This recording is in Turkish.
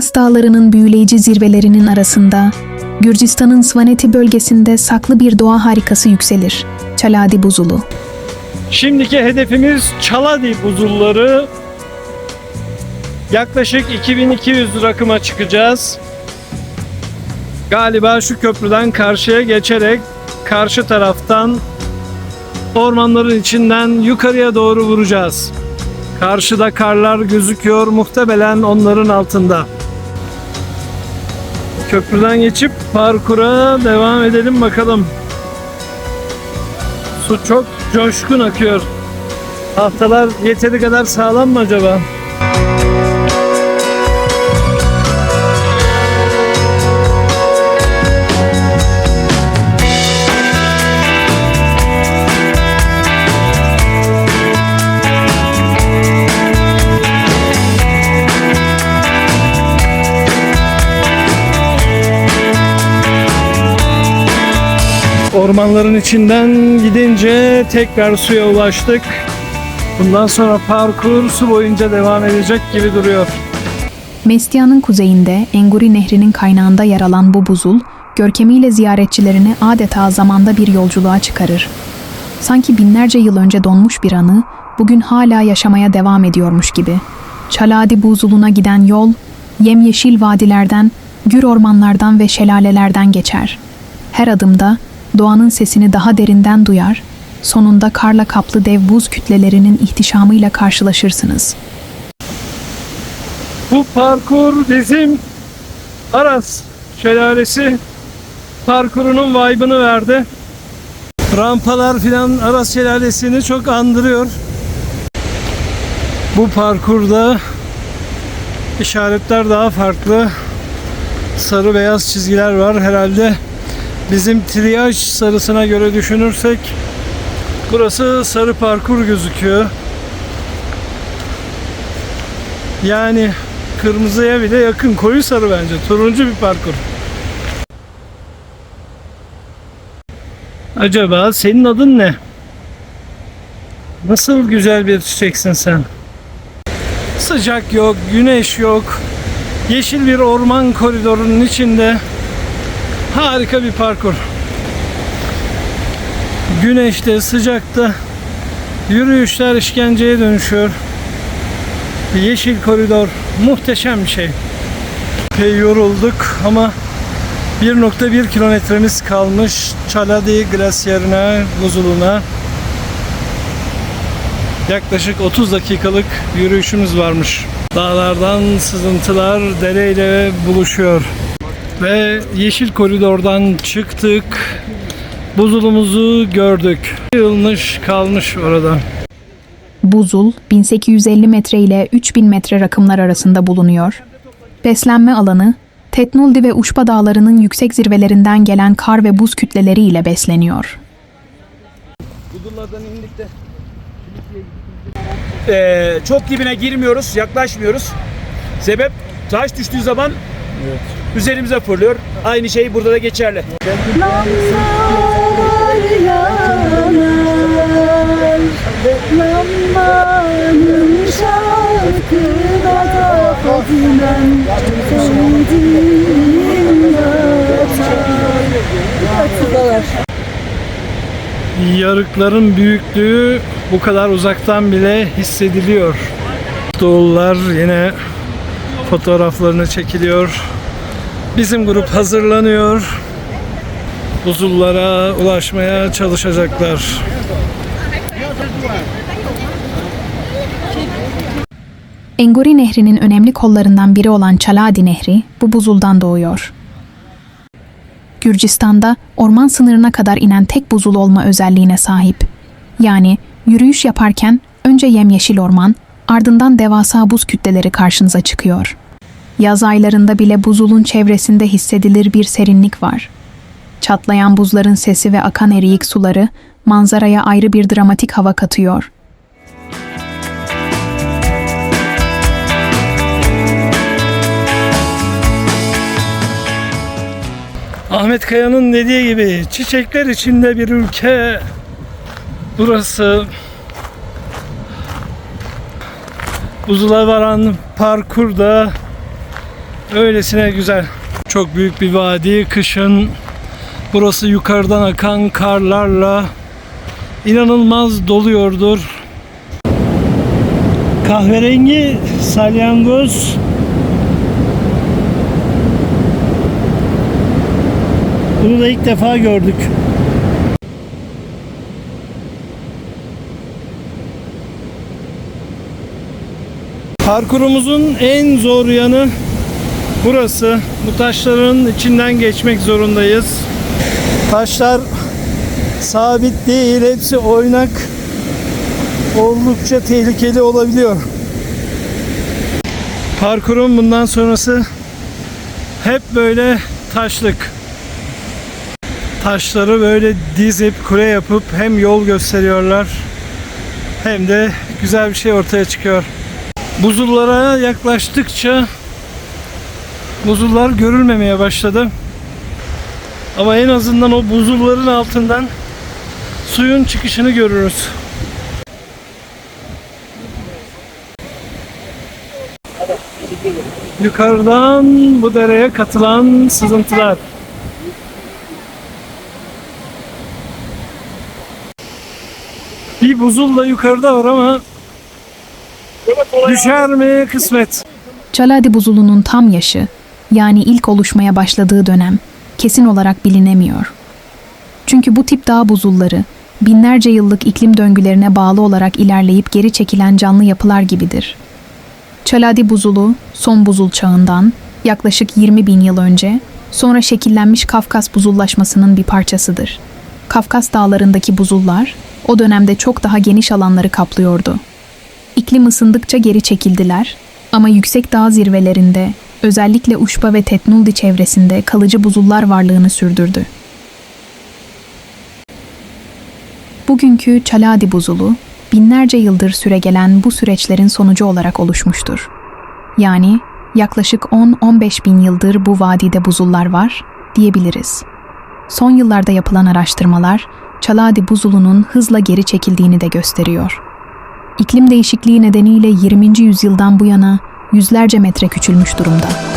Kafkas Dağları'nın büyüleyici zirvelerinin arasında, Gürcistan'ın Svaneti bölgesinde saklı bir doğa harikası yükselir. Çaladi Buzulu. Şimdiki hedefimiz Çaladi buzulları. Yaklaşık 2200 rakıma çıkacağız. Galiba şu köprüden karşıya geçerek karşı taraftan ormanların içinden yukarıya doğru vuracağız. Karşıda karlar gözüküyor muhtemelen onların altında. Köprüden geçip parkura devam edelim bakalım. Su çok coşkun akıyor. Tahtalar yeteri kadar sağlam mı acaba? Ormanların içinden gidince tekrar suya ulaştık. Bundan sonra parkur su boyunca devam edecek gibi duruyor. Mestia'nın kuzeyinde Enguri Nehri'nin kaynağında yer alan bu buzul, görkemiyle ziyaretçilerini adeta zamanda bir yolculuğa çıkarır. Sanki binlerce yıl önce donmuş bir anı, bugün hala yaşamaya devam ediyormuş gibi. Çaladi buzuluna giden yol, yemyeşil vadilerden, gür ormanlardan ve şelalelerden geçer. Her adımda doğanın sesini daha derinden duyar, sonunda karla kaplı dev buz kütlelerinin ihtişamıyla karşılaşırsınız.'' Bu parkur bizim Aras Şelalesi parkurunun vibe'ını verdi. Rampalar filan Aras Şelalesi'ni çok andırıyor. Bu parkurda işaretler daha farklı. Sarı beyaz çizgiler var herhalde. Bizim triyaj sarısına göre düşünürsek burası sarı parkur gözüküyor. Yani kırmızıya bile yakın koyu sarı bence. Turuncu bir parkur. Acaba senin adın ne? Nasıl güzel bir çiçeksin sen. Sıcak yok, güneş yok. Yeşil bir orman koridorunun içinde harika bir parkur. Güneşte, sıcakta yürüyüşler işkenceye dönüşüyor. Yeşil koridor muhteşem bir şey. Epey yorulduk ama 1.1 kilometremiz kalmış Çaladi Glasyerine, buzuluna. Yaklaşık 30 dakikalık yürüyüşümüz varmış. Dağlardan sızıntılar dereyle buluşuyor. Ve yeşil koridordan çıktık. Buzulumuzu gördük. Yılmış kalmış orada. Buzul 1850 metre ile 3000 metre rakımlar arasında bulunuyor. Beslenme alanı Tetnuldi ve Uşba dağlarının yüksek zirvelerinden gelen kar ve buz kütleleri ile besleniyor. Budullardan indik de Ee, çok dibine girmiyoruz, yaklaşmıyoruz. Sebep taş düştüğü zaman üzerimize fırlıyor. Aynı şey burada da geçerli. Yarıkların büyüklüğü bu kadar uzaktan bile hissediliyor. Doğullar yine fotoğraflarını çekiliyor. Bizim grup hazırlanıyor. Buzullara ulaşmaya çalışacaklar. Enguri Nehri'nin önemli kollarından biri olan Çaladi Nehri bu buzuldan doğuyor. Gürcistan'da orman sınırına kadar inen tek buzul olma özelliğine sahip. Yani yürüyüş yaparken önce yemyeşil orman, ardından devasa buz kütleleri karşınıza çıkıyor. Yaz aylarında bile buzulun çevresinde hissedilir bir serinlik var. Çatlayan buzların sesi ve akan eriyik suları manzaraya ayrı bir dramatik hava katıyor. Ahmet Kaya'nın dediği gibi çiçekler içinde bir ülke. Burası buzula varan parkurda Öylesine güzel. Çok büyük bir vadi. Kışın burası yukarıdan akan karlarla inanılmaz doluyordur. Kahverengi salyangoz Bunu da ilk defa gördük. Parkurumuzun en zor yanı burası. Bu taşların içinden geçmek zorundayız. Taşlar sabit değil, hepsi oynak. Oldukça tehlikeli olabiliyor. Parkurun bundan sonrası hep böyle taşlık. Taşları böyle dizip kule yapıp hem yol gösteriyorlar hem de güzel bir şey ortaya çıkıyor. Buzullara yaklaştıkça buzullar görülmemeye başladı. Ama en azından o buzulların altından suyun çıkışını görürüz. Yukarıdan bu dereye katılan sızıntılar. Bir buzul da yukarıda var ama düşer mi kısmet. Çaladi buzulunun tam yaşı, yani ilk oluşmaya başladığı dönem, kesin olarak bilinemiyor. Çünkü bu tip dağ buzulları, binlerce yıllık iklim döngülerine bağlı olarak ilerleyip geri çekilen canlı yapılar gibidir. Çaladi buzulu, son buzul çağından, yaklaşık 20 bin yıl önce, sonra şekillenmiş Kafkas buzullaşmasının bir parçasıdır. Kafkas dağlarındaki buzullar, o dönemde çok daha geniş alanları kaplıyordu. İklim ısındıkça geri çekildiler ama yüksek dağ zirvelerinde, özellikle Uşba ve Tetnuldi çevresinde kalıcı buzullar varlığını sürdürdü. Bugünkü Çaladi buzulu, binlerce yıldır süregelen bu süreçlerin sonucu olarak oluşmuştur. Yani yaklaşık 10-15 bin yıldır bu vadide buzullar var diyebiliriz. Son yıllarda yapılan araştırmalar, Çaladi buzulunun hızla geri çekildiğini de gösteriyor. İklim değişikliği nedeniyle 20. yüzyıldan bu yana yüzlerce metre küçülmüş durumda.